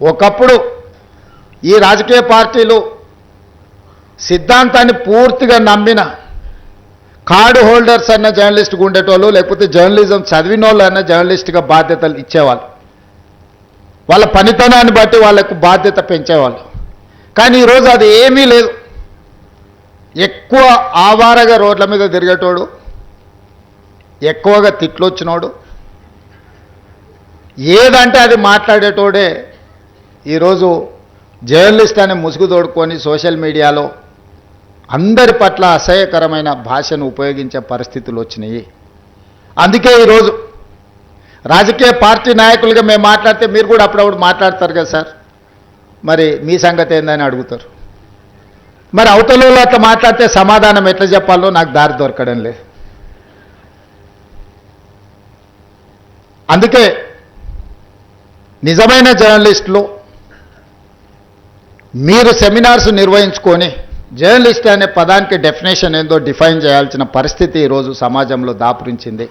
ఒకప్పుడు ఈ రాజకీయ పార్టీలు సిద్ధాంతాన్ని పూర్తిగా నమ్మిన కార్డు హోల్డర్స్ అన్న జర్నలిస్ట్గా ఉండేటోళ్ళు లేకపోతే జర్నలిజం చదివిన వాళ్ళు అన్న జర్నలిస్ట్గా బాధ్యతలు ఇచ్చేవాళ్ళు. వాళ్ళ పనితనాన్ని బట్టి వాళ్ళకు బాధ్యత పెంచేవాళ్ళు. కానీ ఈరోజు అది ఏమీ లేదు. ఎక్కువ ఆవారగా రోడ్ల మీద తిరిగేటోడు ఎక్కువగా తిట్లొచ్చినోడు ఏదంటే అది మాట్లాడేటోడే ఈరోజు జర్నలిస్ట్ అనే ముసుగు తోడుకొని సోషల్ మీడియాలో అందరి పట్ల అసహ్యకరమైన భాషను ఉపయోగించే పరిస్థితులు వచ్చినాయి. అందుకే ఈరోజు రాజకీయ పార్టీ నాయకులుగా మేము మాట్లాడితే మీరు కూడా అప్పుడప్పుడు మాట్లాడతారు కదా సార్. మరి మీ సంగతి ఏందని అడుగుతారు. మరి అవతల అట్లా మాట్లాడితే సమాధానం ఎట్లా చెప్పాలో నాకు దారి దొరకడం లేదు. అందుకే నిజమైన జర్నలిస్టులు మీరు సెమినార్స్ నిర్వహించుకొని జర్నలిస్ట్ అనే పదానికి డెఫినేషన్ ఏందో డిఫైన్ చేయాల్సిన పరిస్థితి ఈరోజు సమాజంలో దాపురించింది.